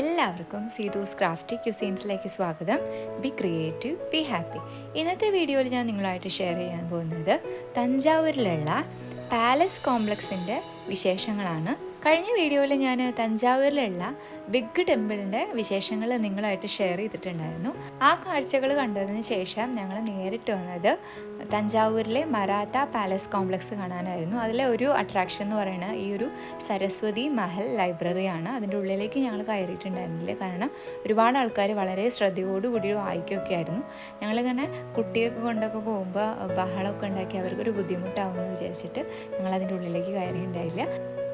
എല്ലാവർക്കും സീതൂസ് ക്രാഫ്റ്റി ക്യൂസീൻസിലേക്ക് സ്വാഗതം. B creative be happy ഇന്നത്തെ വീഡിയോയിൽ ഞാൻ നിങ്ങളായിട്ട് ഷെയർ ചെയ്യാൻ പോകുന്നത് തഞ്ചാവൂരിലുള്ള പാലസ് കോംപ്ലക്സിന്റെ വിശേഷങ്ങളാണ്. കഴിഞ്ഞ വീഡിയോയിൽ ഞാൻ തഞ്ചാവൂരിലുള്ള ബിഗ് ടെമ്പിളിന്റെ വിശേഷങ്ങൾ നിങ്ങളായിട്ട് ഷെയർ ചെയ്തിട്ടുണ്ടായിരുന്നു. ആ കാഴ്ചകൾ കണ്ടതിന് ശേഷം ഞങ്ങൾ നേരിട്ട് വന്നത് തഞ്ചാവൂരിലെ മറാത്ത പാലസ് കോംപ്ലക്സ് കാണാനായിരുന്നു. അതിലെ ഒരു അട്രാക്ഷൻ എന്ന് പറയുന്നത് ഈ ഒരു സരസ്വതി മഹൽ ലൈബ്രറിയാണ്. അതിന്റെ ഉള്ളിലേക്ക് ഞങ്ങൾ കയറിയിട്ടുണ്ടായിരുന്നില്ല. കാരണം ഒരുപാട് ആൾക്കാർ വളരെ ശ്രദ്ധയോടുകൂടി വായിക്കുകയൊക്കെ ആയിരുന്നു. ഞങ്ങളിങ്ങനെ കുട്ടിയൊക്കെ കൊണ്ടൊക്കെ പോകുമ്പോൾ ബഹളമൊക്കെ ഉണ്ടാക്കി അവർക്കൊരു ബുദ്ധിമുട്ടാവുമെന്ന് വിചാരിച്ചിട്ട് ഞങ്ങൾ അതിന്റെ ഉള്ളിലേക്ക് കയറിയിട്ടുണ്ടായില്ല.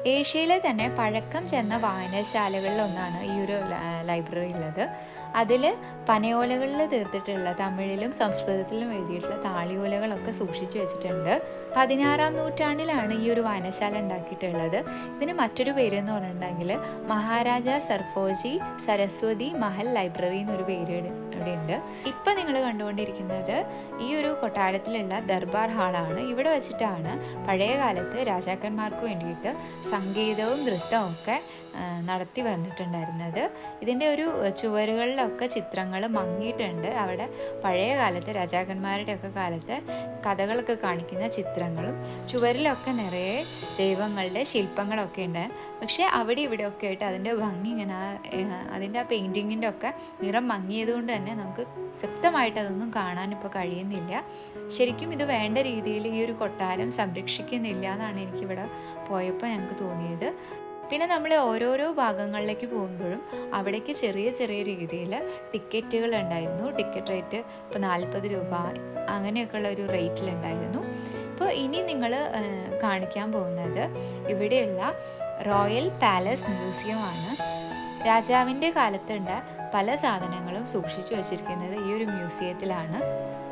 ഏഷ്യയിലെ തന്നെ പഴക്കം ചെന്ന വായനശാലകളിൽ ഒന്നാണ് ഈ ഒരു ലൈബ്രറി ഉള്ളത്. അതിൽ പനയോലകളിൽ തീർത്തിട്ടുള്ള തമിഴിലും സംസ്കൃതത്തിലും എഴുതിയിട്ടുള്ള താളിയോലകളൊക്കെ സൂക്ഷിച്ചു വെച്ചിട്ടുണ്ട്. പതിനാറാം നൂറ്റാണ്ടിലാണ് ഈ ഒരു വായനശാല ഉണ്ടാക്കിയിട്ടുള്ളത്. ഇതിന് മറ്റൊരു പേര് എന്ന് പറഞ്ഞിട്ടുണ്ടെങ്കിൽ മഹാരാജ സർഫോജി സരസ്വതി മഹൽ ലൈബ്രറി എന്നൊരു പേര് ഇവിടെ ഉണ്ട് ഇപ്പം നിങ്ങൾ കണ്ടുകൊണ്ടിരിക്കുന്നത് ഈ ഒരു കൊട്ടാരത്തിലുള്ള ദർബാർ ഹാളാണ് ഇവിടെ വെച്ചിട്ടാണ് പഴയ കാലത്ത് രാജാക്കന്മാർക്ക് വേണ്ടിയിട്ട് സംഗീതവും നൃത്തവും ഒക്കെ നടത്തി വന്നിട്ടുണ്ടായിരുന്നത്. ഇതിന്റെ ഒരു ചുവരുകളിലൊക്കെ ചിത്രങ്ങൾ മങ്ങിയിട്ടുണ്ട്. അവിടെ പഴയ കാലത്ത് രാജാക്കന്മാരുടെയൊക്കെ കാലത്തെ കഥകളൊക്കെ കാണിക്കുന്ന ചിത്രങ്ങളും ചുവരിലൊക്കെ നിറയെ ദൈവങ്ങളുടെ ശില്പങ്ങളൊക്കെ ഉണ്ട്. പക്ഷേ അവിടെ ഇവിടെയൊക്കെ ആയിട്ട് അതിന്റെ ഭംഗി ഇങ്ങനെ അതിന്റെ ആ പെയിന്റിങ്ങിന്റെ ഒക്കെ നിറം മങ്ങിയത് കൊണ്ട് തന്നെ നമുക്ക് വ്യക്തമായിട്ട് അതൊന്നും കാണാൻ ഇപ്പോൾ കഴിയുന്നില്ല. ശരിക്കും ഇത് വേണ്ട രീതിയിൽ ഈ ഒരു കൊട്ടാരം സംരക്ഷിക്കുന്നില്ല എന്നാണ് എനിക്കിവിടെ പോയപ്പോൾ ഞങ്ങൾക്ക് തോന്നിയത്. പിന്നെ നമ്മൾ ഓരോരോ ഭാഗങ്ങളിലേക്ക് പോകുമ്പോഴും അവിടേക്ക് ചെറിയ ചെറിയ രീതിയിൽ ടിക്കറ്റുകൾ ഉണ്ടായിരുന്നു. ടിക്കറ്റ് റേറ്റ് ഇപ്പോൾ നാൽപ്പത് രൂപ അങ്ങനെയൊക്കെയുള്ള ഒരു റേറ്റിലുണ്ടായിരുന്നു ഇപ്പോൾ ഇനി നിങ്ങൾ കാണിക്കാൻ പോകുന്നത് ഇവിടെയുള്ള റോയൽ പാലസ് മ്യൂസിയമാണ് രാജാവിന്റെ കാലത്തുണ്ട പല സാധനങ്ങളും സൂക്ഷിച്ചു വച്ചിരിക്കുന്നത് ഈ ഒരു മ്യൂസിയത്തിലാണ്.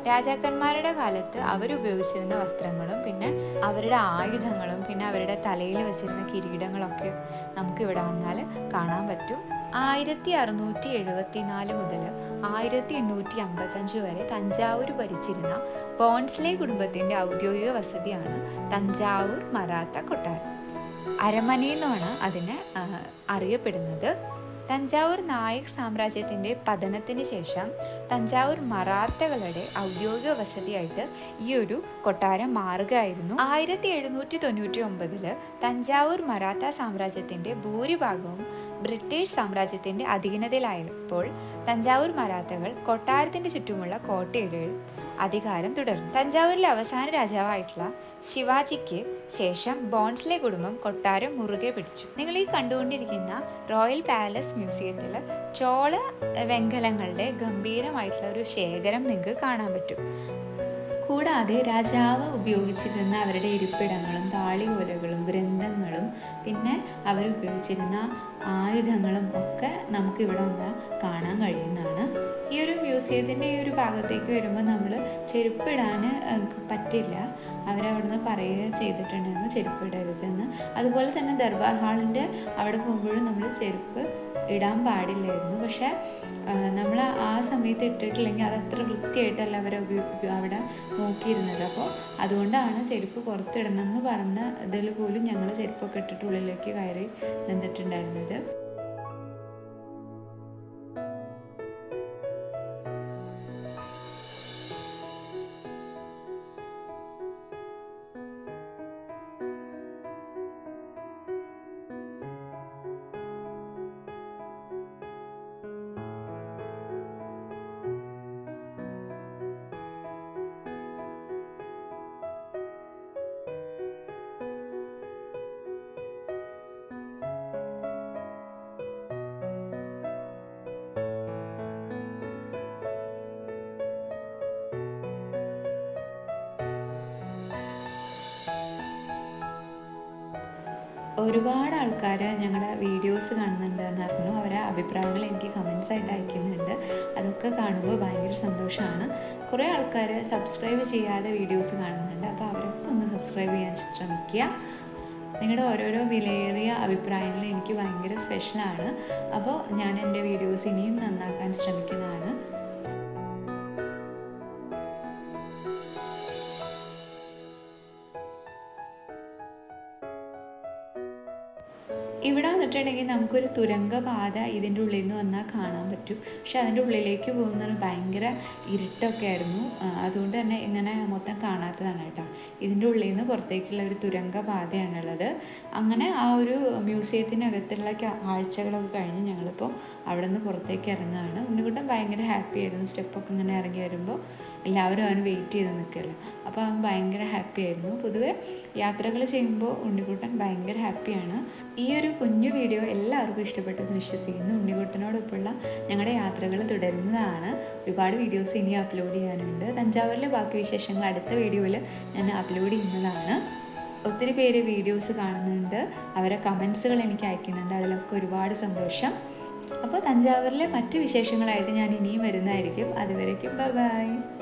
രാജാക്കന്മാരുടെ കാലത്ത് അവരുപയോഗിച്ചിരുന്ന വസ്ത്രങ്ങളും പിന്നെ അവരുടെ ആയുധങ്ങളും പിന്നെ അവരുടെ തലയിൽ വെച്ചിരുന്ന കിരീടങ്ങളൊക്കെ നമുക്ക് ഇവിടെ വന്നാൽ കാണാൻ പറ്റും. ആയിരത്തി അറുന്നൂറ്റി എഴുപത്തി നാല് മുതൽ ആയിരത്തി എണ്ണൂറ്റി അമ്പത്തഞ്ച് വരെ തഞ്ചാവൂർ ഭരിച്ചിരുന്ന ബോൺസ്ലെ കുടുംബത്തിന്റെ ഔദ്യോഗിക വസതിയാണ് തഞ്ചാവൂർ മറാത്ത കൊട്ടാരം. അരമനയെന്നാണ് അതിനെ അറിയപ്പെടുന്നത്. തഞ്ചാവൂർ നായക് സാമ്രാജ്യത്തിന്റെ പതനത്തിന് ശേഷം തഞ്ചാവൂർ മറാത്തകളുടെ ഔദ്യോഗിക വസതിയായിട്ട് ഈ ഒരു കൊട്ടാരം മാറുകയായിരുന്നു. ആയിരത്തി എഴുന്നൂറ്റി തൊണ്ണൂറ്റി ഒമ്പതിൽ തഞ്ചാവൂർ മറാത്ത സാമ്രാജ്യത്തിന്റെ ഭൂരിഭാഗവും ബ്രിട്ടീഷ് സാമ്രാജ്യത്തിന്റെ അധീനതയിലായപ്പോൾ തഞ്ചാവൂർ മറാത്തകൾ കൊട്ടാരത്തിന്റെ ചുറ്റുമുള്ള കോട്ടയിടയിൽ അധികാരം തുടർന്നു. തഞ്ചാവൂരിലെ അവസാന രാജാവായിട്ടുള്ള ശിവാജിക്ക് ശേഷം ബോൺസ്ലെ കുടുംബം കൊട്ടാരം മുറുകെ പിടിച്ചു. നിങ്ങൾ ഈ കണ്ടുകൊണ്ടിരിക്കുന്ന റോയൽ പാലസ് മ്യൂസിയത്തിൽ ചോള വെങ്കലങ്ങളുടെ ഗംഭീരമായിട്ടുള്ള ഒരു ശേഖരം നിങ്ങൾക്ക് കാണാൻ പറ്റും. കൂടാതെ രാജാവ് ഉപയോഗിച്ചിരുന്ന അവരുടെ ഇരിപ്പിടങ്ങളും താളിയോലകളും ഗ്രന്ഥങ്ങളും പിന്നെ അവർ ഉപയോഗിച്ചിരുന്ന ആയുധങ്ങളും ഒക്കെ നമുക്ക് ഇവിടെ ഒന്ന് കാണാൻ കഴിയുന്നതാണ്. ഈ ഒരു മ്യൂസിയത്തിന്റെ ഈ ഒരു ഭാഗത്തേക്ക് വരുമ്പോൾ നമ്മൾ ചെരുപ്പിടാൻ പറ്റില്ല പറ്റില്ല. അവരവിടുന്ന് പറയുക ചെയ്തിട്ടുണ്ടായിരുന്നു ചെരുപ്പിടരുതെന്ന്. അതുപോലെ തന്നെ ദർബാർ ഹാളിന്റെ അവിടെ പോകുമ്പോഴും നമ്മൾ ചെരുപ്പ് ഇടാൻ പാടില്ലായിരുന്നു. പക്ഷേ നമ്മൾ ആ സമയത്ത് ഇട്ടിട്ടില്ലെങ്കിൽ അത് അത്ര വൃത്തിയായിട്ടല്ല അവർ അവിടെ നോക്കിയിരുന്നത്. അപ്പോൾ അതുകൊണ്ടാണ് ചെരുപ്പ് പുറത്തിടണമെന്ന് പറഞ്ഞ ഇതിൽ പോലും ഞങ്ങൾ ചെരുപ്പൊക്കെ ഇട്ടിട്ട് ഉള്ളിലേക്ക് കയറി നിന്നിട്ടുണ്ടായിരുന്നത്. ഒരുപാട് ആൾക്കാർ ഞങ്ങളുടെ വീഡിയോസ് കാണുന്നുണ്ട് എന്ന് പറഞ്ഞു അവരെ അഭിപ്രായങ്ങൾ എനിക്ക് കമൻസ് ആയിട്ട് അയക്കുന്നുണ്ട്. അതൊക്കെ കാണുമ്പോൾ ഭയങ്കര സന്തോഷമാണ്. കുറേ ആൾക്കാർ സബ്സ്ക്രൈബ് ചെയ്യാതെ വീഡിയോസ് കാണുന്നുണ്ട്. അപ്പോൾ അവരൊക്കെ ഒന്ന് സബ്സ്ക്രൈബ് ചെയ്യാൻ ശ്രമിക്കുക. നിങ്ങളുടെ ഓരോരോ വിലയേറിയ അഭിപ്രായങ്ങൾ എനിക്ക് ഭയങ്കര സ്പെഷ്യലാണ് അപ്പോൾ ഞാൻ എന്റെ വീഡിയോസ് ഇനിയും നന്നാക്കാൻ ശ്രമിക്കുന്നതാണ്. Thank you. ഇവിടെ വന്നിട്ടുണ്ടെങ്കിൽ നമുക്കൊരു തുരങ്ക പാത ഇതിന്റെ ഉള്ളിൽ നിന്ന് വന്നാൽ കാണാൻ പറ്റും. പക്ഷെ അതിന്റെ ഉള്ളിലേക്ക് പോകുന്നത് ഭയങ്കര ഇരുട്ടൊക്കെ ആയിരുന്നു. അതുകൊണ്ട് തന്നെ ഇങ്ങനെ മൊത്തം കാണാത്തതാണ് കേട്ടോ. ഇതിന്റെ ഉള്ളിൽ നിന്ന് പുറത്തേക്കുള്ള ഒരു തുരങ്ക പാതയാണുള്ളത് അങ്ങനെ ആ ഒരു മ്യൂസിയത്തിനകത്തുള്ള ആഴ്ചകളൊക്കെ കഴിഞ്ഞ് ഞങ്ങളിപ്പോൾ അവിടെ നിന്ന് പുറത്തേക്ക് ഇറങ്ങുകയാണ്. ഉണ്ണിക്കുട്ടൻ ഭയങ്കര ഹാപ്പി ആയിരുന്നു. സ്റ്റെപ്പൊക്കെ ഇങ്ങനെ ഇറങ്ങി വരുമ്പോൾ എല്ലാവരും അവൻ വെയിറ്റ് ചെയ്ത് നിൽക്കില്ല അപ്പോൾ അവൻ ഭയങ്കര ഹാപ്പി ആയിരുന്നു. പൊതുവേ യാത്രകൾ ചെയ്യുമ്പോൾ ഉണ്ണിക്കുട്ടൻ ഭയങ്കര ഹാപ്പിയാണ്. ഈ ഒരു കുഞ്ഞു വീഡിയോ എല്ലാവർക്കും ഇഷ്ടപ്പെട്ടെന്ന് വിശ്വസിക്കുന്നു. ഉണ്ണിക്കുട്ടനോടൊപ്പമുള്ള ഞങ്ങളുടെ യാത്രകൾ തുടരുന്നതാണ്. ഒരുപാട് വീഡിയോസ് ഇനി അപ്ലോഡ് ചെയ്യാനുണ്ട്. തഞ്ചാവൂരിലെ ബാക്കി വിശേഷങ്ങൾ അടുത്ത വീഡിയോയിൽ ഞാൻ അപ്ലോഡ് ചെയ്യുന്നതാണ്. ഒത്തിരി പേര് വീഡിയോസ് കാണുന്നുണ്ട്. അവരെ കമൻസുകൾ എനിക്ക് അയക്കുന്നുണ്ട്. അതിലൊക്കെ ഒരുപാട് സന്തോഷം. അപ്പോൾ തഞ്ചാവൂരിലെ മറ്റ് വിശേഷങ്ങളായിട്ട് ഞാൻ ഇനിയും വരുന്നതായിരിക്കും. അതുവരേക്കും ബൈ.